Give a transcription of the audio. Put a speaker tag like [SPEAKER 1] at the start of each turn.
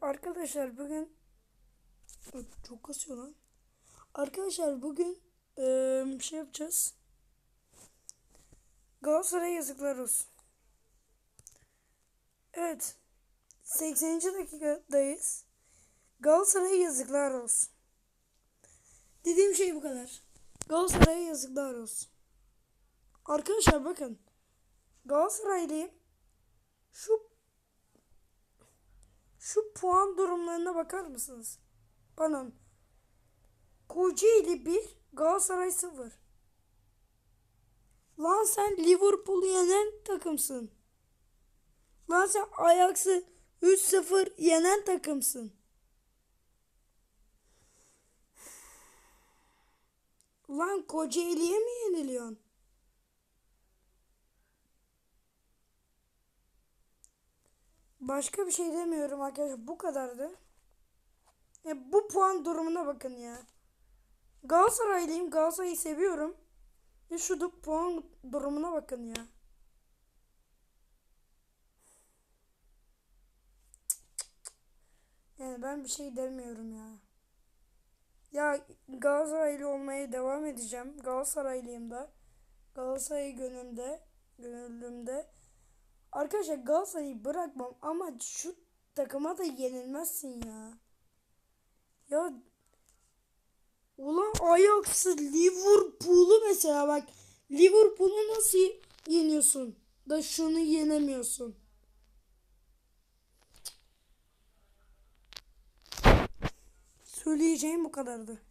[SPEAKER 1] arkadaşlar bugün çok kasıyor lan. Arkadaşlar bugün eee, şey yapacağız. Galatasaray yazıklar olsun. Evet. 80. dakikadayız. Galatasaray yazıklar olsun. Dediğim şey bu kadar. Galatasaray'a yazıklar olsun. Arkadaşlar bakın. Galatasaraylıyım. Şu şu puan durumlarına bakar mısınız? Bana. Kocaeli 1, Galatasaray 0. Lan sen Liverpool'u yenen takımsın. Lan sen Ajax'ı 3-0 yenen takımsın. Lan Kocaeli'ye mi yeniliyorsun? Başka bir şey demiyorum arkadaşlar. Bu kadardı. Ya bu puan durumuna bakın ya. Galatasaraylıyım. Galatasaray'ı seviyorum. Ya şu puan durumuna bakın ya. Yani ben bir şey demiyorum ya. Ya Galatasaraylı olmaya devam edeceğim. Galatasaraylıyım da. Galatasaray gönlümde, gönlümde. Arkadaşlar Galatasaray'ı bırakmam ama şu takıma da yenilmezsin ya. Ya ulan Ajax'ı Liverpool'u mesela bak Liverpool'u nasıl yeniyorsun da şunu yenemiyorsun. Söyleyeceğim bu kadardı.